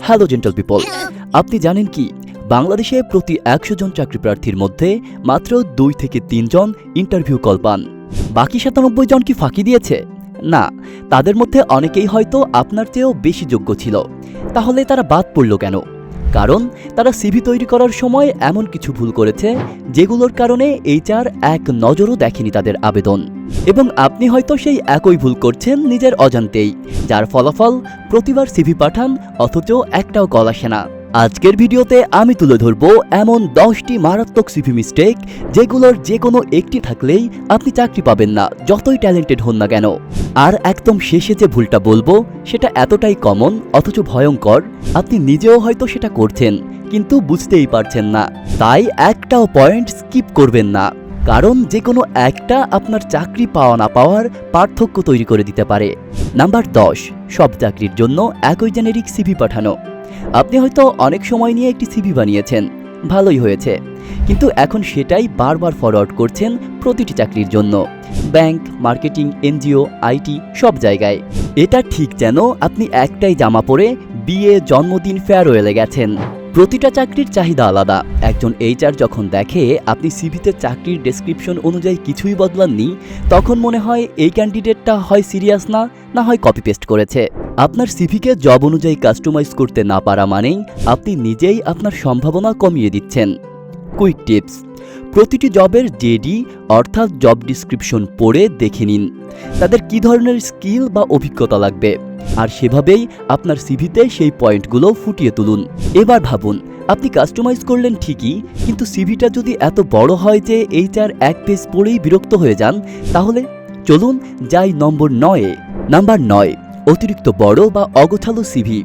Hello gentle people আপনি জানেন কি? বাংলাদেশে প্রতি একশো জন চাকরি প্রার্থীর মধ্যে মাত্র দুই থেকে তিনজন ইন্টারভিউ কল পান। বাকি সাতানব্বই জন কি ফাঁকি দিয়েছে? না, তাদের মধ্যে অনেকেই হয়তো আপনার চেয়েও বেশি যোগ্য ছিল। তাহলে তারা বাদ পড়ল কেন? কারণ তারা সিভি তৈরি করার সময় এমন কিছু ভুল করেছে যেগুলোর কারণে এইচআর এক নজরও দেখেনি তাদের আবেদন। এবং আপনি হয়তো সেই একই ভুল করছেন নিজের অজান্তেই, যার ফলাফল প্রতিবার সিভি পাঠান, অথচ একটাও কল আসে না। আজকের ভিডিওতে আমি তুলে ধরব এমন দশটি মারাত্মক সিভি মিস্টেক যেগুলোর যে কোনো একটি থাকলেই আপনি চাকরি পাবেন না, যতই ট্যালেন্টেড হন না কেন। আর একদম শেষে যে ভুলটা বলব, সেটা এতটাই কমন অথচ ভয়ঙ্কর, আপনি নিজেও হয়তো সেটা করছেন, কিন্তু বুঝতেই পারছেন না। তাই একটাও পয়েন্ট স্কিপ করবেন না। কারণ যে কোনো একটা আপনার চাকরি পাওয়া না পাওয়ার পার্থক্য তৈরি করে দিতে পারে। নাম্বার দশ, সব চাকরির জন্য একই জেনেরিক সিভি পাঠানো। আপনি হয়তো অনেক সময় নিয়ে একটি সিভি বানিয়েছেন। ভালোই হয়েছে। কিন্তু এখন সেটাই বারবার ফরওয়ার্ড করছেন প্রতিটি চাকরির জন্য। ব্যাংক, মার্কেটিং, এনজিও আইটি সব জায়গায়। এটা ঠিক যেন আপনি একটাই জামা পরে বিয়ে, জন্মদিন ফেয়ারওয়েলে গেছেন। প্রতিটা চাকরির চাহিদা আলাদা। একজন এইচআর যখন দেখে আপনি সিভিতে চাকরির ডেসক্রিপশন অনুযায়ী কিছুই বদলাননি, তখন মনে হয় এই ক্যান্ডিডেটটা হয় সিরিয়াস না না হয় কপি পেস্ট করেছে। আপনার সিভিকে জব অনুযায়ী কাস্টমাইজ করতে না পারা মানেই আপনি নিজেই আপনার সম্ভাবনা কমিয়ে দিচ্ছেন। কুইক টিপস, প্রতিটি জবের জেডি অর্থাৎ জব ডিসক্রিপশন পড়ে দেখে নিন, তাদের কী ধরনের স্কিল বা অভিজ্ঞতা লাগবে, আর সেভাবেই আপনার সিভিতে সেই পয়েন্টগুলো ফুটিয়ে তুলুন। এবার ভাবুন, আপনি কাস্টমাইজ করলেন ঠিকই, কিন্তু সিভিটা যদি এত বড় হয় যে এইচআর এক পেজ পড়েই বিরক্ত হয়ে যান, তাহলে চলুন যাই নম্বর নয়ে। নাম্বার নয় অতিরিক্ত বড় বা অগোছালো সিভি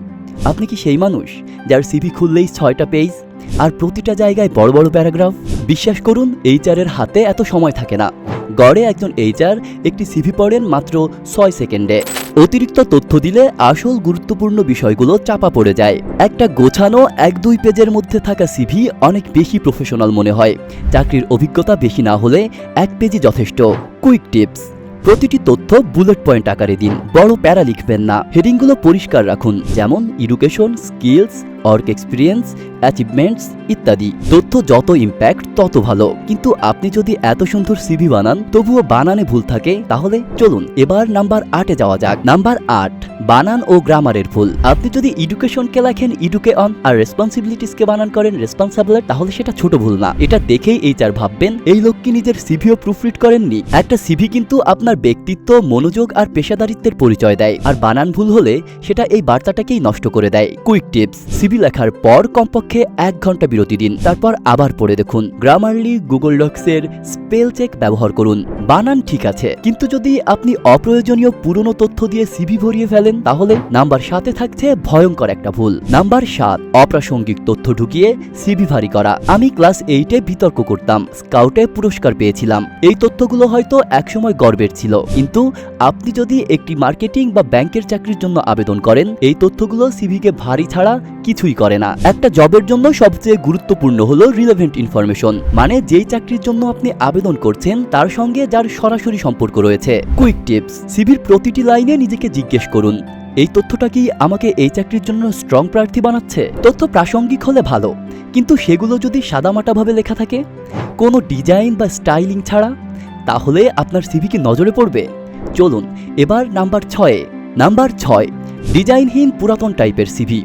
আপনি কি সেই মানুষ যার সিভি খুললেই ছয়টা পেজ আর প্রতিটা জায়গায় বড় বড় প্যারাগ্রাফ বিশ্বাস করুন এইচআরের হাতে এত সময় থাকে না। গড়ে একজন এইচআর একটি সিভি পড়েন মাত্র ছয় সেকেন্ডে। অতিরিক্ত তথ্য দিলে আসল গুরুত্বপূর্ণ বিষয়গুলো চাপা পড়ে যায়। একটা গোছানো এক দুই পেজের মধ্যে থাকা সিভি অনেক বেশি প্রফেশনাল মনে হয়। চাকরির অভিজ্ঞতা বেশি না হলে এক পেজই যথেষ্ট। কুইক টিপস প্রতিটি তথ্য বুলেট পয়েন্ট আকারে দিন। বড় প্যারা লিখবেন না। হেডিংগুলো পরিষ্কার রাখুন। যেমন education skills work experience achievements ইত্যাদি। তথ্য যত ইম্প্যাক্ট তত ভালো। কিন্তু আপনি যদি এত সুন্দর সিভি বানান, তবুও বানানে ভুল থাকে, তাহলে চলুন, এবার নাম্বার আটে যাওয়া যাক। নাম্বার আট, বানান ও গ্রামারের ভুল। আপনি যদি এডুকেশনকে লেখেন ইডুকে অন আর রেসপন্সিবিলিটিসকে বানান করেন রেসপন্সাবল তাহলে সেটা ছোট ভুল না। এটা দেখেই এই চার ভাববেন, এই লোক কি নিজের সিভিও প্রুফরিড করেননি। একটা সিভি কিন্তু আপনার ব্যক্তিত্ব, মনোযোগ আর পেশাদারিত্বের পরিচয় দেয়। আর বানান ভুল হলে সেটা এই বার্তাটাকেই নষ্ট করে দেয়। কুইক টিপস সিভি লেখার পর কমপক্ষে এক ঘণ্টা বিরতি দিন। তারপর আবার পড়ে দেখুন। গ্রামারলি গুগল ডক্সের স্পেল চেক ব্যবহার করুন। বানান ঠিক আছে। কিন্তু যদি আপনি অপ্রয়োজনীয় পুরনো তথ্য দিয়ে সিভি ভরিয়ে ফেলেন, তাহলে নাম্বার সাতে থাকছে ভয়ঙ্কর একটা ভুল। নাম্বার সাত, অপ্রাসঙ্গিক তথ্য ঢুকিয়ে সিভি ভারী করা। আমি ক্লাস এইটে বিতর্ক করতাম। স্কাউটে পুরস্কার পেয়েছিলাম। এই তথ্যগুলো হয়তো একসময় গর্বের ছিল। কিন্তু আপনি যদি একটি মার্কেটিং বা ব্যাংকের চাকরির জন্য আবেদন করেন, এই তথ্যগুলো সিভিকে ভারী ছাড়া কিছুই করে না। একটা জবের জন্য সবচেয়ে গুরুত্বপূর্ণ হলো রিলেভেন্ট ইনফরমেশন মানে যেই চাকরির জন্য আপনি আবেদন করছেন, তার সঙ্গে যার সরাসরি সম্পর্ক রয়েছে। কুইক টিপস সিভির প্রতিটি লাইনে নিজেকে জিজ্ঞেস করুন। এই তথ্যটা কি আমাকে এই চাকরির জন্য স্ট্রং প্রার্থী বানাচ্ছে? তথ্য প্রাসঙ্গিক হলে ভালো, কিন্তু সেগুলো যদি সাদামাটাভাবে লেখা থাকে, কোনো ডিজাইন বা স্টাইলিং ছাড়া, তাহলে আপনার সিভি কি নজরে পড়বে? চলুন, এবার নাম্বার ছয়ে। নাম্বার ছয়, ডিজাইনহীন পুরাতন টাইপের সিভি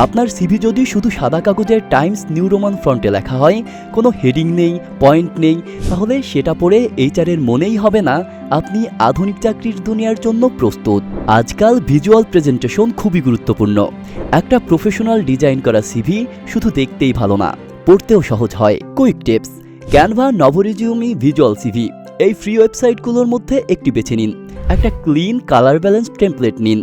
আপনার সিভি যদি শুধু সাদা কাগজের টাইমস নিউ রোমান ফ্রন্টে লেখা হয়, কোনো হেডিং নেই পয়েন্ট নেই, তাহলে সেটা পড়ে এইচআরের মনেই হবে না। আপনি আধুনিক চাকরির দুনিয়ার জন্য প্রস্তুত। আজকাল ভিজুয়াল প্রেজেন্টেশন খুবই গুরুত্বপূর্ণ। একটা প্রফেশনাল ডিজাইন করা সিভি শুধু দেখতেই ভালো না, পড়তেও সহজ হয়। Quick tips Canva Novoresume visual CV এই ফ্রি ওয়েবসাইটগুলোর মধ্যে একটি বেছে নিন। একটা ক্লিন কালার ব্যালেন্স টেমপ্লেট নিন।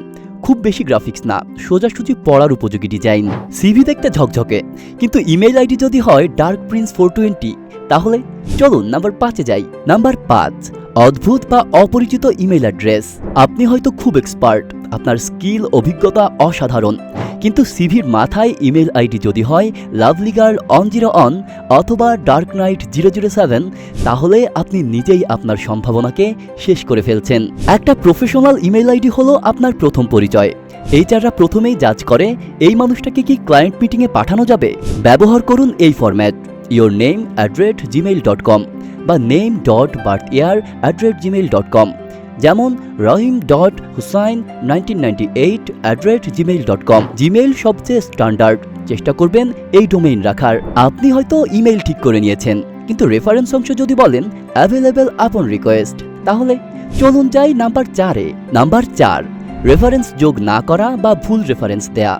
খুব বেশি গ্রাফিক্স না, সোজাসুজি পড়ার উপযোগী ডিজাইন সিভি দেখতে ঝকঝকে, কিন্তু ইমেল আইডি যদি হয় ডার্ক প্রিন্স ফোর টোয়েন্টি তাহলে চলুন নাম্বার পাঁচে যাই। নাম্বার পাঁচ অদ্ভুত বা অপরিচিত ইমেল অ্যাড্রেস আপনি হয়তো খুব এক্সপার্ট আপনার স্কিল অভিজ্ঞতা অসাধারণ। কিন্তু সিভির মাথায় ইমেল আইডি যদি হয় lovely girl on zero on অথবা dark knight zero zero seven, তাহলে আপনি নিজেই আপনার সম্ভাবনাকে শেষ করে ফেলছেন। একটা প্রফেশনাল ইমেল আইডি হলো আপনার প্রথম পরিচয়। এইচআররা প্রথমেই জাজ করে, এই মানুষটাকে কি ক্লায়েন্ট মিটিংয়ে পাঠানো যাবে? ব্যবহার করুন এই format your name at rate Gmail dot com বা name dot birth year at rate Gmail dot com. যেমন Rahim dot Hussain nineteen ninety eight at rate Gmail dot com Gmail সবচেয়ে স্ট্যান্ডার্ড চেষ্টা করবেন এই ডোমেইন রাখার। আপনি হয়তো email ঠিক করে নিয়েছেন। কিন্তু রেফারেন্স অংশ যদি বলেন অ্যাভেলেবেল আপন রিকোয়েস্ট তাহলে চলুন যাই নাম্বার চারে। নাম্বার চার রেফারেন্স যোগ না করা বা ভুল রেফারেন্স দেয়া।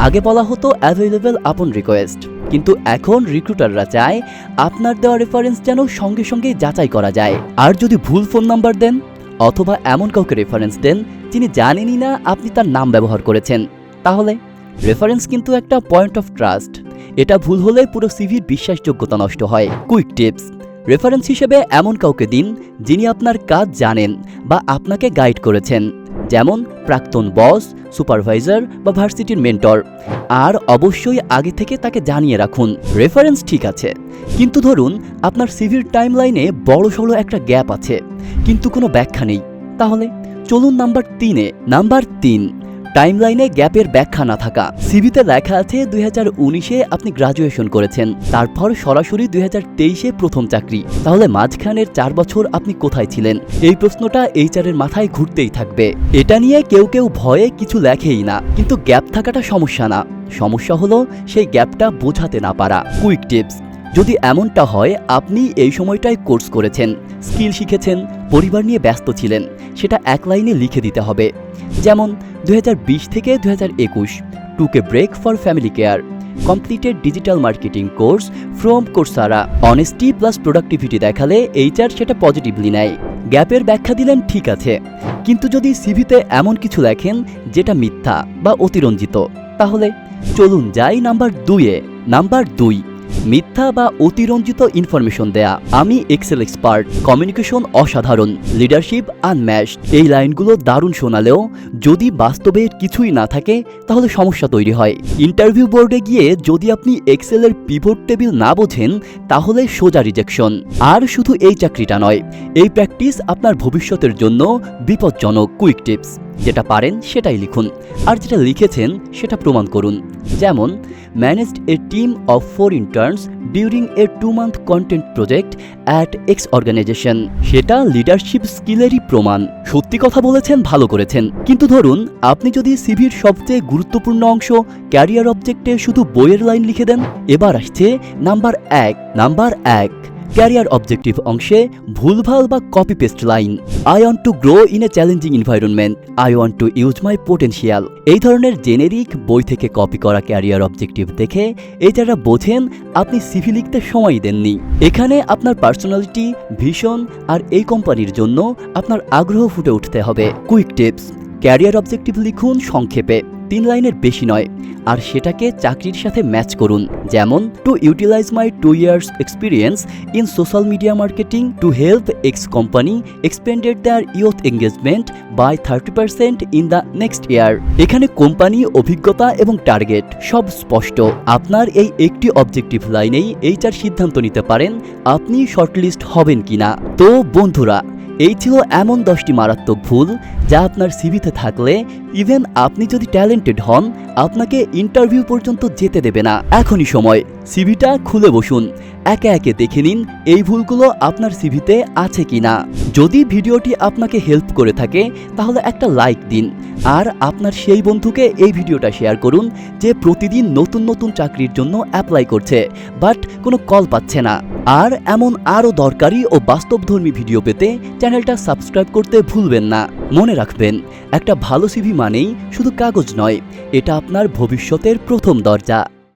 আগে বলা হতো অ্যাভেলেবেল আপন রিকোয়েস্ট কিন্তু এখন রিক্রুটাররা চায় আপনার দেওয়া রেফারেন্স যেন সঙ্গে সঙ্গে যাচাই করা যায়। আর যদি ভুল ফোন নাম্বার দেন অথবা এমন কাউকে রেফারেন্স দেন যিনি জানেনই না আপনি তার নাম ব্যবহার করেছেন। তাহলে রেফারেন্স কিন্তু একটা পয়েন্ট অফ ট্রাস্ট এটা ভুল হলে পুরো সিভির বিশ্বাসযোগ্যতা নষ্ট হয়। কুইক টিপস রেফারেন্স হিসেবে এমন কাউকে দিন যিনি আপনার কাজ জানেন বা আপনাকে গাইড করেছেন। যেমন প্রাক্তন বস, সুপারভাইজার বা ভার্সিটির মেন্টর। আর অবশ্যই আগে থেকে তাকে জানিয়ে রাখুন, রেফারেন্স ঠিক আছে। কিন্তু ধরুন, আপনার সিভির টাইমলাইনে বড় সড়ো একটা গ্যাপ আছে, কিন্তু কোনো ব্যাখ্যা নেই। তাহলে চলুন নাম্বার তিনে, নাম্বার তিন। টাইমলাইনে গ্যাপের ব্যাখ্যা না থাকা। সিভিতে লেখা আছে দুই হাজার উনিশে আপনি গ্রাজুয়েশন করেছেন। তারপর সরাসরি দুই হাজার তেইশে প্রথম চাকরি। তাহলে মাঝখানের চার বছর আপনি কোথায় ছিলেন? এই প্রশ্নটা এইচআরের মাথায় ঘুরতেই থাকবে। এটা নিয়ে কেউ কেউ ভয়ে কিছু লেখেই না। কিন্তু গ্যাপ থাকাটা সমস্যা না। সমস্যা হলো সেই গ্যাপটা বোঝাতে না পারা। কুইক টিপস, যদি এমনটা হয়, আপনি এই সময়টায় কোর্স করেছেন, স্কিল শিখেছেন পরিবার নিয়ে ব্যস্ত ছিলেন, সেটা এক লাইনে লিখে দিতে হবে। যেমন দু হাজার বিশ থেকে দু টুকে break for family care, completed digital marketing course from Coursera. Honesty plus productivity দেখালে এইচআর সেটা পজিটিভলি নেয়। গ্যাপের ব্যাখ্যা দিলেন, ঠিক আছে। কিন্তু যদি সিভিতে এমন কিছু লেখেন যেটা মিথ্যা বা অতিরঞ্জিত, তাহলে চলুন যাই নাম্বার দুইয়ে। নাম্বার দুই মিথ্যা বা অতিরঞ্জিত ইনফরমেশন দেয়া। আমি এক্সেল এক্সপার্ট কমিউনিকেশন অসাধারণ লিডারশিপ আনম্যাশ এই লাইনগুলো দারুণ শোনালেও যদি বাস্তবে কিছুই না থাকে, তাহলে সমস্যা তৈরি হয়। ইন্টারভিউ বোর্ডে গিয়ে যদি আপনি এক্সেলের পিভট টেবিল না বোঝেন, তাহলে সোজা রিজেকশন আর শুধু এই চাকরিটা নয়, এই প্র্যাকটিস আপনার ভবিষ্যতের জন্য বিপজ্জনক কুইক টিপস যেটা পারেন সেটাই লিখুন, আর যেটা লিখেছেন সেটা প্রমাণ করুন। যেমন managed a team of four interns during a two month content project at X organisation সেটা লিডারশিপ স্কিলেরই প্রমাণ। সত্যি কথা বলেছেন, ভালো করেছেন। কিন্তু ধরুন, আপনি যদি সিভির সবচেয়ে গুরুত্বপূর্ণ অংশ ক্যারিয়ার অবজেক্টে শুধু বইয়ের লাইন লিখে দেন, এবার আসছে নাম্বার এক। নাম্বার এক। ক্যারিয়ার অবজেক্টিভ অংশে ভুলভাল বা copy paste line I want to grow in a challenging environment I want to use my potential এই ধরনের জেনেরিক বই থেকে কপি করা ক্যারিয়ার অবজেক্টিভ দেখে যারা বোঝেন, আপনি সিভি লিখতে সময় দেননি। এখানে আপনার পার্সোনালিটি ভীষণ আর এই কোম্পানির জন্য আপনার আগ্রহ ফুটে উঠতে হবে। কুইক টিপস ক্যারিয়ার অবজেক্টিভ লিখুন সংক্ষেপে। তিন লাইনের বেশি নয়। আর সেটাকে চাকরির সাথে ম্যাচ করুন। যেমন to utilise my two years experience in social media marketing to help X company expanded their youth engagement by thirty percent in the next year এখানে কোম্পানি অভিজ্ঞতা এবং টার্গেট সব স্পষ্ট। আপনার এই একটি অবজেক্টিভ লাইনেই এইটার সিদ্ধান্ত নিতে পারেন। আপনি শর্টলিস্ট হবেন কিনা। তো বন্ধুরা এই ছিল এমন দশটি মারাত্মক ভুল যা আপনার সিভিতে থাকলে ইভেন আপনি যদি ট্যালেন্টেড হন, আপনাকে ইন্টারভিউ পর্যন্ত যেতে দেবে না। এখনই সময়। সিভিটা খুলে বসুন। একে একে দেখে নিন এই ভুলগুলো আপনার সিভিতে আছে কিনা। যদি ভিডিওটি আপনাকে হেল্প করে থাকে, তাহলে একটা লাইক দিন। আর আপনার সেই বন্ধুকে এই ভিডিওটা শেয়ার করুন, যে প্রতিদিন নতুন নতুন চাকরির জন্য অ্যাপ্লাই করছে বাট কোনো কল পাচ্ছে না। আর এমন আরও দরকারি ও বাস্তবধর্মী ভিডিও পেতে চ্যানেলটা সাবস্ক্রাইব করতে ভুলবেন না। মনে রাখবেন, একটা ভালো সিভি মানেই শুধু কাগজ নয়, এটা আপনার ভবিষ্যতের প্রথম দরজা।